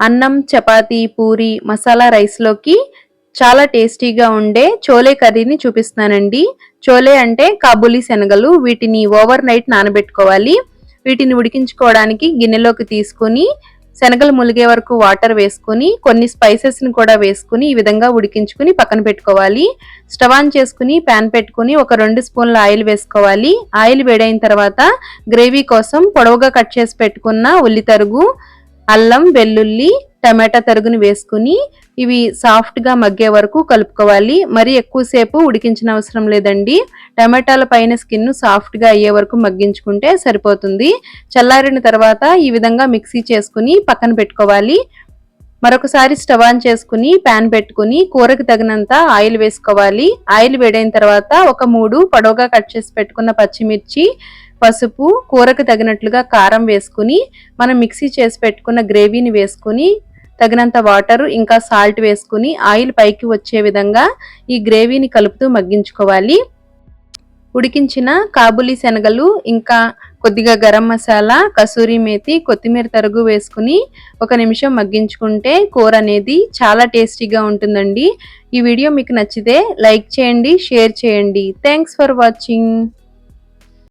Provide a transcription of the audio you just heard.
అన్నం చపాతి పూరి మసాలా రైస్లోకి చాలా టేస్టీగా ఉండే చోలే కర్రీని చూపిస్తానండి చోలే అంటే కాబూలీ శనగలు. వీటిని ఓవర్ నైట్ నానబెట్టుకోవాలి. వీటిని ఉడికించుకోవడానికి గిన్నెలోకి తీసుకొని శనగలు ములిగే వరకు వాటర్ వేసుకుని కొన్ని స్పైసెస్ని కూడా వేసుకుని ఈ విధంగా ఉడికించుకుని పక్కన పెట్టుకోవాలి. స్టవ్ ఆన్ చేసుకుని ప్యాన్ పెట్టుకుని ఒక రెండు స్పూన్ల ఆయిల్ వేసుకోవాలి. ఆయిల్ వేడైన తర్వాత గ్రేవీ కోసం పొడవుగా కట్ చేసి పెట్టుకున్న ఉల్లి తరుగు అల్లం వెల్లుల్లి టమాటా తరుగుని వేసుకుని ఇవి సాఫ్ట్గా మగ్గే వరకు కలుపుకోవాలి. మరి ఎక్కువసేపు ఉడికించిన అవసరం లేదండి. టమాటాల పైన స్కిన్ సాఫ్ట్గా అయ్యే వరకు మగ్గించుకుంటే సరిపోతుంది. చల్లారిన తర్వాత ఈ విధంగా మిక్సీ చేసుకుని పక్కన పెట్టుకోవాలి. మరొకసారి స్టవ్ ఆన్ చేసుకుని ప్యాన్ పెట్టుకుని కూరకు తగినంత ఆయిల్ వేసుకోవాలి. ఆయిల్ వేడైన తర్వాత ఒక మూడు పొడవుగా కట్ చేసి పెట్టుకున్న పచ్చిమిర్చి పసుపు కూరకు తగినట్లుగా కారం వేసుకుని మనం మిక్సీ చేసి పెట్టుకున్న గ్రేవీని వేసుకుని తగినంత వాటర్ ఇంకా సాల్ట్ వేసుకుని ఆయిల్ పైకి వచ్చే విధంగా ఈ గ్రేవీని కలుపుతూ మగ్గించుకోవాలి. ఉడికించిన కాబులీ శనగలు ఇంకా కొద్దిగా గరం మసాలా కసూరి మేతి కొత్తిమీర తరుగు వేసుకుని ఒక నిమిషం మగ్గించుకుంటే కూర అనేది చాలా టేస్టీగా ఉంటుందండి. ఈ వీడియో మీకు నచ్చితే లైక్ చేయండి షేర్ చేయండి. Thanks for watching.